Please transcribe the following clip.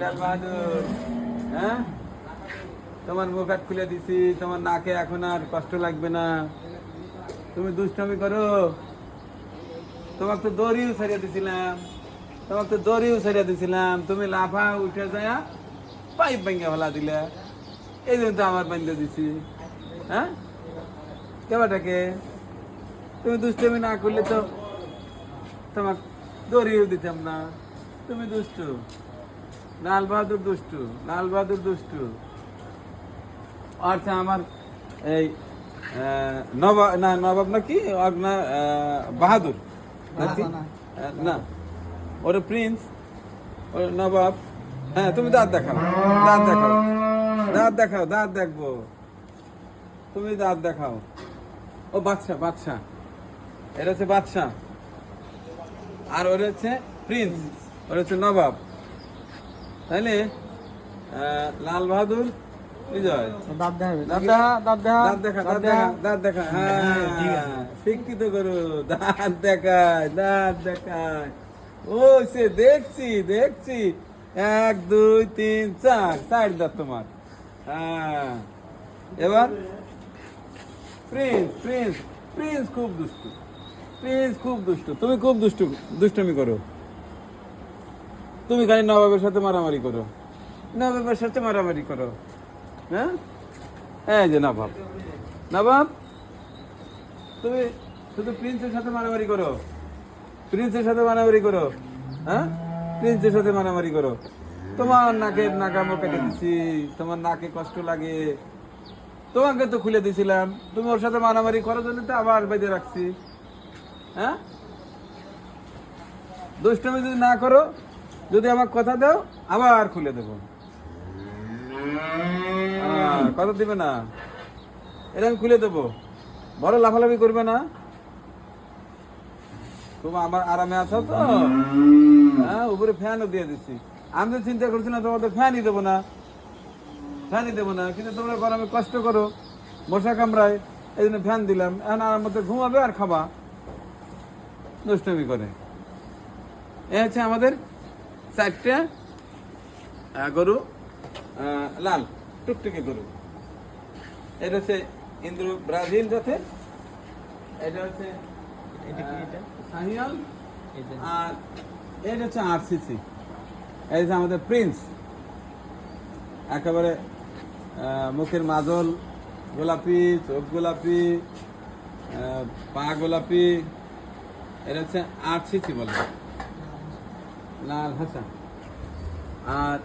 বাহাদুর হ্যাঁ? তোমার মুখ হাত খুলে দিছি, তোমার নাকে এখন আর কষ্ট লাগবে না। তুমি দুষ্টমি করো। তোমাকে তো দড়িও ছাড়িয়ে দিছিলাম। তোমাকে তো দড়িও ছাড়িয়ে দিছিলাম। তুমি লাফা উঠে যায় পাইপ ভেঙে ফেলা দিলে। এই জন্য তো আমার বান্ধে দিছি। হ্যাঁ? কেবাটাকে তুমি দুষ্টমি না করলে তো তোমার দড়িও দিতাম না। তুমি দুষ্টু। লাল বাহাদুর দুষ্টু লাল বাহাদুর দুষ্টু। আচ্ছা আমার এই নবাব না নবাব না কি বাহাদুর নাকি? না। ওরে প্রিন্স ওরে নবাব। হ্যাঁ তুমি দাঁত দেখাও দাঁত দেখাও। দাঁত দেখাও দাঁত দেখব। তুমি দাঁত দেখাও। ও বাদশা বাদশা এটা হচ্ছে বাদশা আর ওর হচ্ছে প্রিন্স ওর হচ্ছে নবাব। তাইলে লাল বাহাদুর বিজয়। দাঁত দেখা দাঁত দেখা দাঁত দেখা দাঁত দেখা দাঁত দেখা হ্যাঁ শিক্ষিত করো দাঁত দেখায় দাঁত দেখায়। ও সে দেখছি দেখছি। এক দুই তিন চার চার দাঁত তোমার। হ্যাঁ। এবার প্রিন্স প্রিন্স প্রিন্স খুব দুষ্টু। প্রিন্স খুব দুষ্টু। তুমি খুব দুষ্টু দুষ্টমি করো। তুমি খালি নবাবের সাথে মারামারি করো। নবাবের সাথে মারামারি করো। হ্যাঁ? এই যে নবাব। নবাব? তুমি শুধু প্রিন্সের সাথে মারামারি করো। প্রিন্সের সাথে মারামারি করো। হ্যাঁ? প্রিন্সের সাথে মারামারি করো। তোমার নাকের নাকামো কেটে দিছি তোমার নাকে কষ্ট লাগে। তোমাকে তো খুলে দিছিলাম। তুমি ওর সাথে মারামারি করার জন্য তো আবার বেঁধে রাখছি। হ্যাঁ? দুষ্টমি যদি না করো যদি আমার কথা দাও, আবার খুলে দেবো। কথা দিবে না। এটা আমি খুলে দেবো। বড় লাফালাফি করবে না। তুমি আমার আরামে আছো তো? হ্যাঁ উপরে ফ্যানও দিয়ে দিচ্ছি। আমি তো চিন্তা করছি না তোমাদের ফ্যানই দেবো না। ফ্যানই দেবো না। কিন্তু তোমরা গরমে কষ্ট করো। মশা কামড়ায়, এই জন্য ফ্যান দিলাম। এখন আর মধ্যে ঘুমাবে আর খাবা। দুষ্টমি করে। এ হচ্ছে আমাদের চারটে গরু? লাল টুকটুকে গরু। এটা হচ্ছে ইন্দ্র ব্রাজিল জাতের। এটা হচ্ছে এটা আর এটা হচ্ছে আরসিসি এই যে আমাদের প্রিন্স। একেবারে মুখের মাজল গোলাপি চোখ গোলাপি পা গোলাপি। এটা হচ্ছে আরসিসি বলে। লাল হাসা আর